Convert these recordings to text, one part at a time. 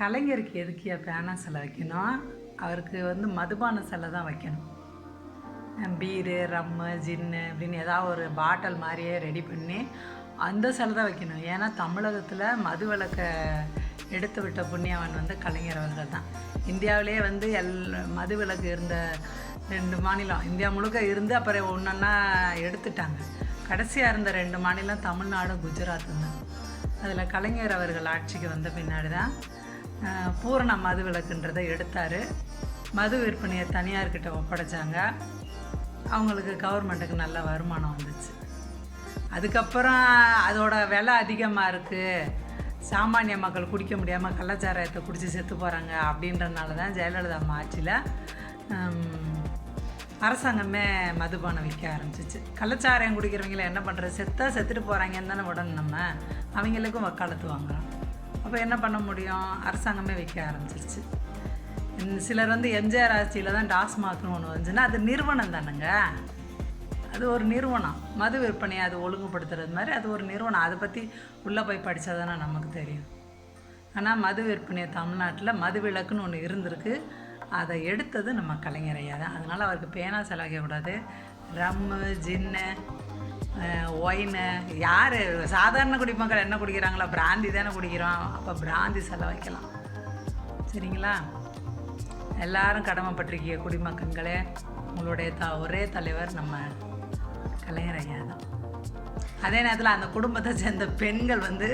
கலைஞருக்கு எதுக்கியா பேனா சிலை வைக்கணும்? அவருக்கு வந்து மதுபான சிலை தான் வைக்கணும். பீரு ரம்மு ஜின்னு அப்படின்னு ஏதாவது ஒரு பாட்டில் மாதிரியே ரெடி பண்ணி அந்த சிலை தான் வைக்கணும். ஏன்னா தமிழகத்தில் மது விளக்கை எடுத்து விட்ட புண்ணியவன் வந்து கலைஞர் அவர்கள் தான். இந்தியாவிலேயே வந்து எல் மது விளக்கு இருந்த ரெண்டு மாநிலம் இந்தியா முழுக்க இருந்து அப்புறம் ஒன்றொன்னா எடுத்துட்டாங்க. கடைசியாக இருந்த ரெண்டு மாநிலம் தமிழ்நாடும் குஜராத்தும் தான். அதில் கலைஞர் அவர்கள் ஆட்சிக்கு வந்த பின்னாடி தான் பூரண மது விளக்குன்றதை எடுத்தார். மது விற்பனையை தனியார்கிட்ட ஒப்படைச்சாங்க. அவங்களுக்கு கவர்மெண்ட்டுக்கு நல்ல வருமானம் வந்துச்சு. அதுக்கப்புறம் அதோட விலை அதிகமாக இருக்குது சாமானிய மக்கள் குடிக்க முடியாமல் கள்ளச்சாராயத்தை குடித்து செத்து போகிறாங்க அப்படின்றனால தான் ஜெயலலிதா அம்மா ஆட்சியில் அரசாங்கமே மதுபானம் விற்க ஆரம்பிச்சிச்சு. கள்ளச்சாராயம் குடிக்கிறவங்கள என்ன பண்ணுறது செத்தா செத்துட்டு போகிறாங்கன்னு தானே உடனே நம்ம அவங்களுக்கும் வக்காலத்து வாங்குறோம். அப்போ என்ன பண்ண முடியும்? அரசாங்கமே வைக்க ஆரம்பிச்சிருச்சு. சிலர் வந்து எம்ஜிஆர் ஆட்சியில் தான் டாஸ்மாக்னு ஒன்று வந்துச்சுன்னா அது நிறுவனம் தானேங்க. அது ஒரு நிறுவனம். மது விற்பனையை அது ஒழுங்குபடுத்துறது மாதிரி அது ஒரு நிறுவனம். அதை பற்றி உள்ளே போய் படித்தா தானே நமக்கு தெரியும். ஆனால் மது விற்பனையை தமிழ்நாட்டில் மது விளக்குன்னு ஒன்று இருந்திருக்கு. அதை எடுத்தது நம்ம கலைஞரையா தான். அதனால் அவருக்கு பேனா செலவிக்கக்கூடாது ரம்மு ஜின்னு ஒயினு யார்? சாதாரண குடிமக்கள் என்ன குடிக்கிறாங்களோ பிராந்தி தானே குடிக்கிறோம். அப்போ பிராந்தி செலவைக்கலாம் சரிங்களா? எல்லாரும் கடமைப்பட்டிருக்கிய குடிமக்கள்களே உங்களுடைய த ஒரே தலைவர் நம்ம கலைஞர் ஐயா தான். அதே நேரத்தில் அந்த குடும்பத்தை சேர்ந்த பெண்கள் வந்து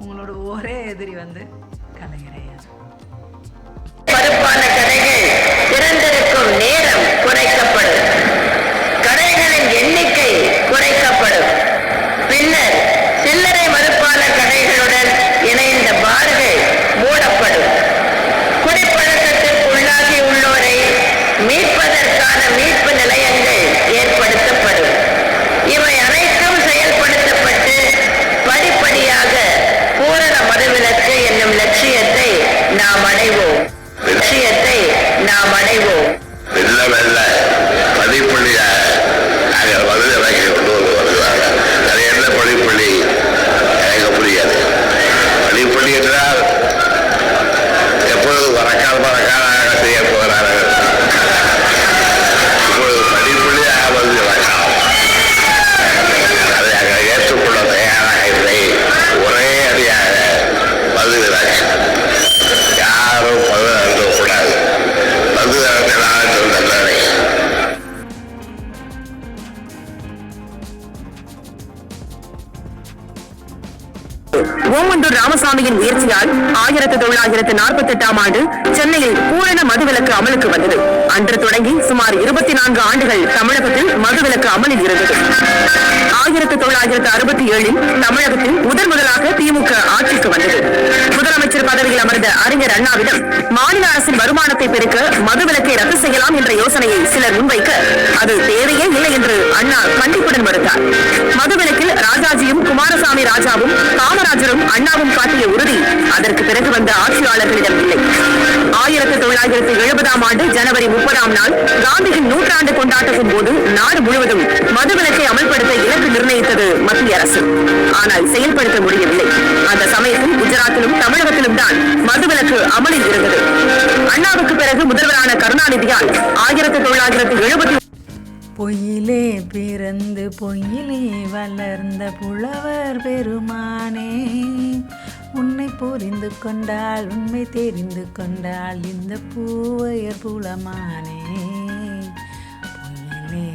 உங்களோட ஒரே எதிரி வந்து கலைஞரை மீட்பதற்கான மீட்பு நிலையங்கள் ஏற்படுத்தப்படும். இவை அனைத்தும் செயல்படுத்தப்பட்டு படிப்படியாக பூரண மதுவிலக்கு என்னும் லட்சியத்தை நாம் அடைவோம். லட்சியத்தை நாம் அடைவோம். யாரும் மது அருந்தக்கூடாது மது நான் தண்டனை ஓமந்தூர் ராமசாமியின் முயற்சியால் ஆயிரத்தி தொள்ளாயிரத்து நாற்பத்தி எட்டாம் ஆண்டு சென்னையில் பூரண மதுவிலக்கு அமலுக்கு வந்தது. அன்று தொடங்கி சுமார் இருபத்தி நான்கு ஆண்டுகள் தமிழகத்தில் மதுவிலக்கு அமலில் இருந்தது. ஆயிரத்தி தொள்ளாயிரத்து அறுபத்தி ஏழில் தமிழகத்தில் முதன் முதலாக திமுக ஆட்சி அமர்ந்த அறிஞர் அண்ணாவிடம் மாநில அரசின் வருமானத்தை பெருக்க மதுவிலக்கை ரத்து செய்யலாம் என்ற யோசனையை சிலர் முன்வைக்க அது தேவையே இல்லை என்று அண்ணா கண்டிப்புடன் மறுத்தார். மதுவிலக்கில் ராஜாஜியும் குமாரசாமி ராஜாவும் காமராஜரும் அண்ணாவும் காட்டிய உறுதி அதற்கு பிறகு வந்த ஆட்சியாளர்களிடம் இல்லை. ஆயிரத்தி தொள்ளாயிரத்தி எழுபதாம் ஆண்டு ஜனவரி முப்பதாம் நாள் காந்தியின் நூற்றாண்டு கொண்டாட்டத்தின் போது நாடு முழுவதும் மதுவிலக்கை அமல்படுத்த இலக்கு நிர்ணயித்தது மத்திய அரசு. ஆனால் செயல்படுத்த முடியவில்லை. அமலில் அண்ணாவுக்கு பிறகு முதல்வரான கருணாநிதியால் ஆயிரத்தி தொள்ளாயிரத்தி எழுபத்தி பொய்யிலே பிறந்து பொயிலே வளர்ந்த புலவர் பெருமானே உன்னை புரிந்து கொண்டால் உண்மை தெரிந்து கொண்டால் இந்த பூவையர் புலமானே. பொய்யிலே